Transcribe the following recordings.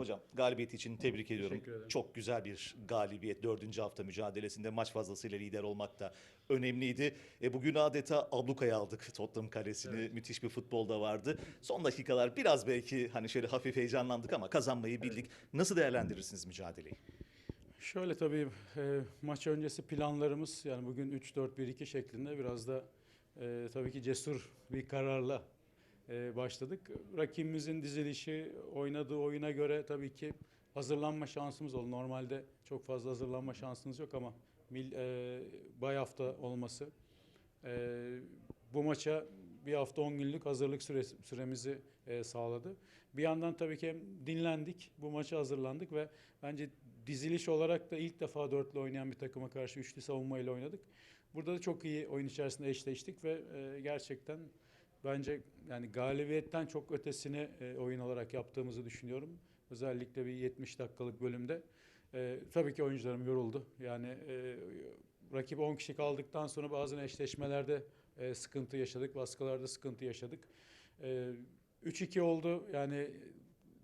Hocam galibiyet için tebrik ediyorum. Çok güzel bir galibiyet. Dördüncü hafta mücadelesinde maç fazlasıyla lider olmak da önemliydi. E, bugün adeta ablukaya aldık Tottenham kalesini. Müthiş bir futbol da vardı. Son dakikalar biraz belki hani şöyle hafif heyecanlandık ama kazanmayı bildik. Nasıl değerlendirirsiniz mücadeleyi? Şöyle tabii e, maç öncesi planlarımız yani bugün 3-4-1-2 şeklinde biraz da e, tabii ki cesur bir kararla başladık. Rakibimizin dizilişi, oynadığı oyuna göre tabii ki hazırlanma şansımız oldu. Normalde çok fazla hazırlanma şansımız yok ama mil, e, bay hafta olması e, bu maça bir hafta 10 günlük hazırlık süresi, süremizi e, sağladı. Bir yandan tabii ki dinlendik, bu maça hazırlandık ve bence diziliş olarak da ilk defa dörtlü oynayan bir takıma karşı üçlü savunmayla oynadık. Burada da çok iyi oyun içerisinde eşleştik ve e, gerçekten bence yani galibiyetten çok ötesini e, oyun olarak yaptığımızı düşünüyorum. Özellikle bir 70 dakikalık bölümde. E, tabii ki oyuncularım yoruldu. Yani e, rakip 10 kişi kaldıktan sonra bazı eşleşmelerde e, sıkıntı yaşadık, baskılarda sıkıntı yaşadık. E, 3-2 oldu. Yani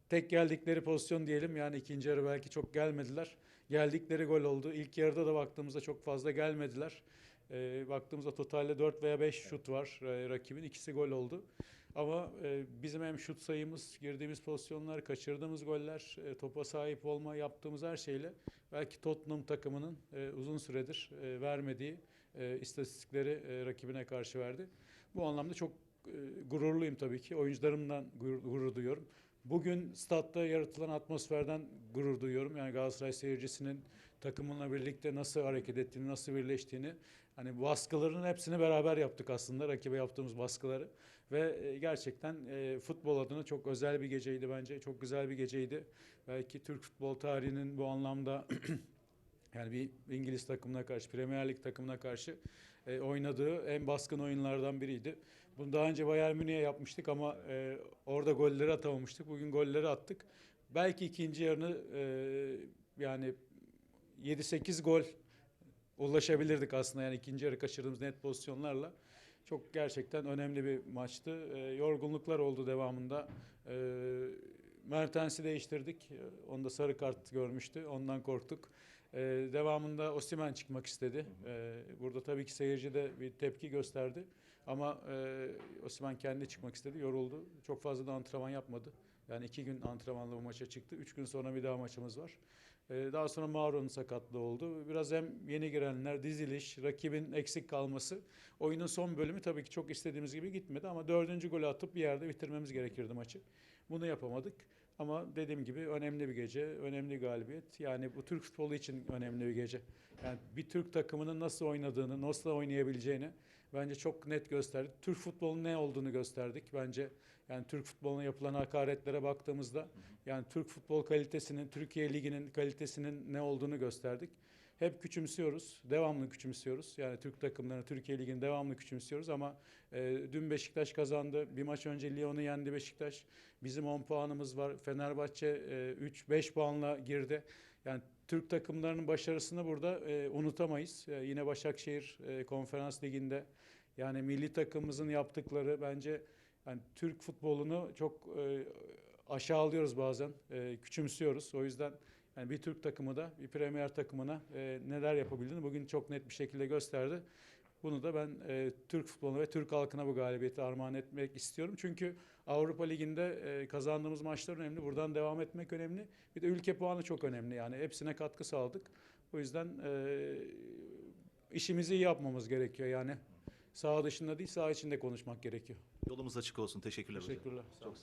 tek geldikleri pozisyon diyelim. Yani ikinci yarı belki çok gelmediler. Geldikleri gol oldu. İlk yarıda da baktığımızda çok fazla gelmediler. E, baktığımızda totalde 4 veya 5 şut var e, rakibin. ikisi gol oldu. Ama e, bizim hem şut sayımız, girdiğimiz pozisyonlar, kaçırdığımız goller, e, topa sahip olma, yaptığımız her şeyle belki Tottenham takımının e, uzun süredir e, vermediği e, istatistikleri e, rakibine karşı verdi. Bu anlamda çok e, gururluyum tabii ki. Oyuncularımdan gurur, gurur duyuyorum. Bugün statta yaratılan atmosferden gurur duyuyorum. Yani Galatasaray seyircisinin takımınla birlikte nasıl hareket ettiğini, nasıl birleştiğini, hani baskıların hepsini beraber yaptık aslında rakibe yaptığımız baskıları ve e, gerçekten e, futbol adına çok özel bir geceydi bence. Çok güzel bir geceydi. Belki Türk futbol tarihinin bu anlamda yani bir İngiliz takımına karşı, Premier Lig takımına karşı e, oynadığı en baskın oyunlardan biriydi. Bunu daha önce Bayern Münih'e yapmıştık ama e, orada golleri atamamıştık. Bugün golleri attık. Belki ikinci yarını e, yani 7-8 gol ulaşabilirdik aslında yani ikinci yarı kaçırdığımız net pozisyonlarla. Çok gerçekten önemli bir maçtı. E, yorgunluklar oldu devamında. E, Mertens'i değiştirdik. Onda sarı kart görmüştü. Ondan korktuk. E, devamında Osimhen çıkmak istedi. E, burada tabii ki seyirci de bir tepki gösterdi. Ama e, Osimhen kendi çıkmak istedi. Yoruldu. Çok fazla da antrenman yapmadı. Yani iki gün antrenmanla bu maça çıktı. Üç gün sonra bir daha maçımız var. Ee, daha sonra Mauro'nun sakatlığı oldu. Biraz hem yeni girenler, diziliş, rakibin eksik kalması. Oyunun son bölümü tabii ki çok istediğimiz gibi gitmedi ama dördüncü golü atıp bir yerde bitirmemiz gerekirdi maçı. Bunu yapamadık. Ama dediğim gibi önemli bir gece, önemli galibiyet. Yani bu Türk futbolu için önemli bir gece. Yani bir Türk takımının nasıl oynadığını, nasıl oynayabileceğini bence çok net gösterdi. Türk futbolunun ne olduğunu gösterdik bence. Yani Türk futboluna yapılan hakaretlere baktığımızda yani Türk futbol kalitesinin, Türkiye Ligi'nin kalitesinin ne olduğunu gösterdik. Hep küçümsüyoruz, devamlı küçümsüyoruz. Yani Türk takımlarını, Türkiye Ligi'ni devamlı küçümsüyoruz ama e, dün Beşiktaş kazandı. Bir maç önce Lyon'u yendi Beşiktaş. Bizim 10 puanımız var. Fenerbahçe e, 3-5 puanla girdi. Yani Türk takımlarının başarısını burada e, unutamayız. E, yine Başakşehir e, Konferans Ligi'nde yani milli takımımızın yaptıkları bence yani Türk futbolunu çok e, aşağılıyoruz bazen, e, küçümsüyoruz. O yüzden yani bir Türk takımı da bir Premier takımına e, neler yapabildiğini bugün çok net bir şekilde gösterdi. Bunu da ben e, Türk futboluna ve Türk halkına bu galibiyeti armağan etmek istiyorum. Çünkü Avrupa Ligi'nde e, kazandığımız maçlar önemli. Buradan devam etmek önemli. Bir de ülke puanı çok önemli. Yani hepsine katkı sağladık. O yüzden e, işimizi iyi yapmamız gerekiyor. Yani saha dışında değil saha içinde konuşmak gerekiyor. Yolumuz açık olsun. Teşekkürler hocam. Teşekkürler. Olun. Çok sağ olun.